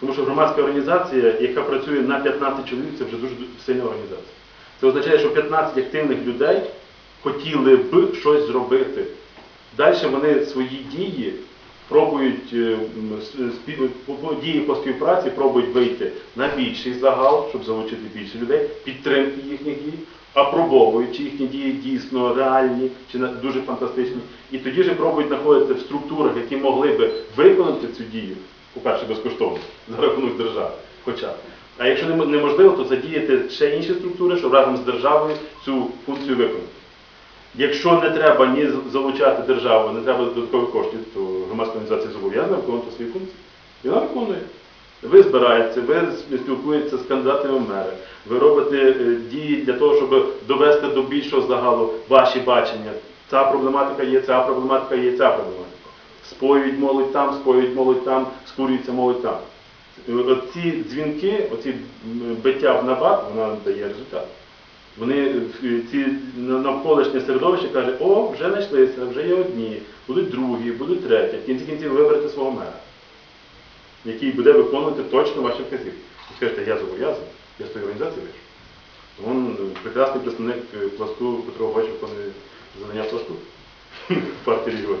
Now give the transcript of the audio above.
Тому що громадська організація, яка працює на 15 чоловік, це вже дуже сильна організація. Це означає, що 15 активних людей хотіли б щось зробити. Далі вони свої дії пробують е, дії по співпраці, пробують вийти на більший загал, щоб залучити більше людей, підтримки їхніх дій, апробовуючи їхні дії дійсно реальні чи дуже фантастичні. І тоді вже пробують знаходитися в структурах, які могли би виконати цю дію, по-перше, безкоштовно, за рахунок держави. Хоча. А якщо неможливо, то задіяти ще інші структури, щоб разом з державою цю функцію виконати. Якщо не треба ні залучати державу, не треба додаткових коштів, то громадська організація зобов'язана виконувати свої функції. І вона виконує. Ви збираєтеся, ви спілкуєтеся з кандидатами в мери, ви робите е, дії для того, щоб довести до більшого загалу ваші бачення. Ця проблематика є, ця проблематика є, ця проблематика. Споюють молодь там, споюють молодь там, скурюється молодь там. Оці дзвінки, оці биття в набат, вона дає результат. Вони е, ці навколишнє середовище каже, о, вже знайшлися, вже є одні, будуть другі, будуть треті. В кінці кінців виберете свого мера, який буде виконувати точно ваші вказівки. Ви скажете, я зобов'язаний, я з тої організації вийшов. Він е, прекрасний представник е, пласту Петро Бач виконує задання пласту в партії регіонів.